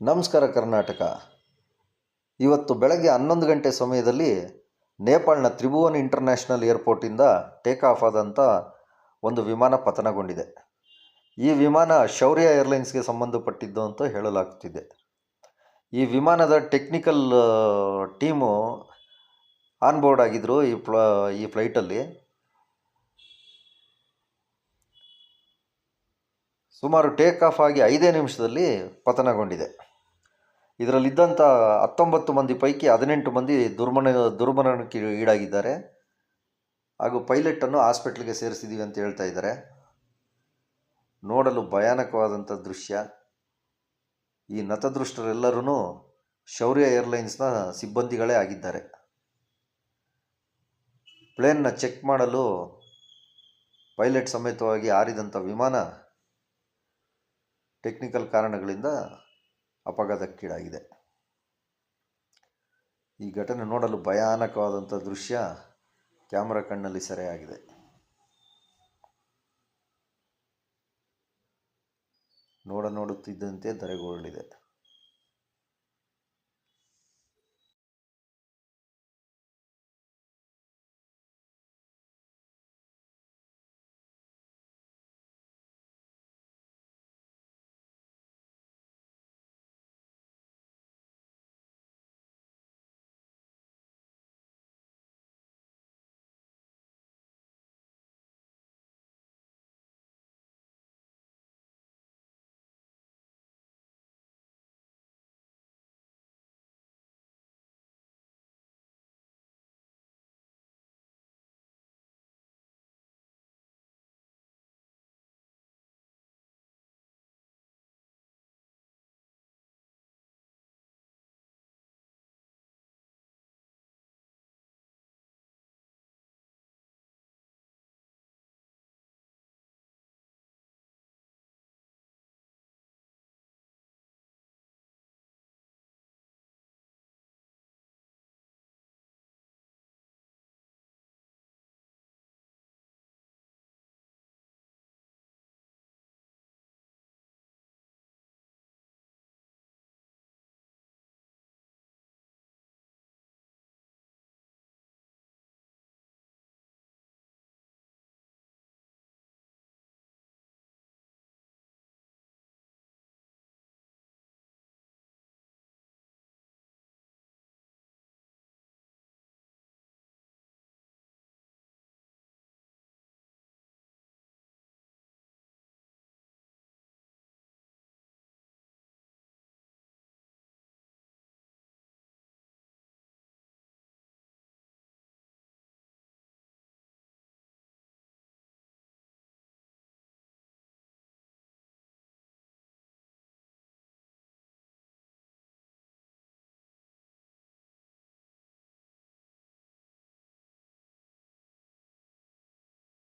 ನಮಸ್ಕಾರ ಕರ್ನಾಟಕ. ಇವತ್ತು ಬೆಳಗ್ಗೆ ಹನ್ನೊಂದು ಗಂಟೆ ಸಮಯದಲ್ಲಿ ನೇಪಾಳನ ತ್ರಿಭುವನ್ ಇಂಟರ್ನ್ಯಾಷನಲ್ ಏರ್ಪೋರ್ಟಿಂದ ಟೇಕ್ ಆಫ್ ಆದಂಥ ಒಂದು ವಿಮಾನ ಪತನಗೊಂಡಿದೆ. ಈ ವಿಮಾನ ಶೌರ್ಯ ಏರ್ಲೈನ್ಸ್ಗೆ ಸಂಬಂಧಪಟ್ಟಿದ್ದು ಅಂತ ಹೇಳಲಾಗ್ತಿದೆ. ಈ ವಿಮಾನದ ಟೆಕ್ನಿಕಲ್ ಟೀಮು ಆನ್ ಬೋರ್ಡ್ ಆಗಿದ್ದರು ಈ ಫ್ಲ, ಈ ಫ್ಲೈಟಲ್ಲಿ. ಸುಮಾರು ಟೇಕ್ ಆಫ್ ಆಗಿ ಐದೇ ನಿಮಿಷದಲ್ಲಿ ಪತನಗೊಂಡಿದೆ. ಇದರಲ್ಲಿದ್ದಂಥ ಹತ್ತೊಂಬತ್ತು ಮಂದಿ ಪೈಕಿ ಹದಿನೆಂಟು ಮಂದಿ ದುರ್ಮರಣ ದುರ್ಮರಣಕ್ಕೆ ಈಡಾಗಿದ್ದಾರೆ. ಹಾಗೂ ಪೈಲಟನ್ನು ಹಾಸ್ಪಿಟ್ಲಿಗೆ ಸೇರಿಸಿದ್ದೀವಿ ಅಂತ ಹೇಳ್ತಾ ಇದ್ದಾರೆ. ನೋಡಲು ಭಯಾನಕವಾದಂಥ ದೃಶ್ಯ. ಈ ನತದೃಷ್ಟರೆಲ್ಲರೂ ಶೌರ್ಯ ಏರ್ಲೈನ್ಸ್ನ ಸಿಬ್ಬಂದಿಗಳೇ ಆಗಿದ್ದಾರೆ. ಪ್ಲೇನ್ನ ಚೆಕ್ ಮಾಡಲು ಪೈಲಟ್ ಸಮೇತವಾಗಿ ಹಾರಿದಂಥ ವಿಮಾನ ಟೆಕ್ನಿಕಲ್ ಕಾರಣಗಳಿಂದ ಅಪಘಾತಕ್ಕೀಡಾಗಿದೆ. ಈ ಘಟನೆ ನೋಡಲು ಭಯಾನಕವಾದಂಥ ದೃಶ್ಯ ಕ್ಯಾಮ್ರಾ ಕಣ್ಣಲ್ಲಿ ಸೆರೆಯಾಗಿದೆ. ನೋಡ ನೋಡುತ್ತಿದ್ದಂತೆ ಧರೆಗುರುಳಿದೆ.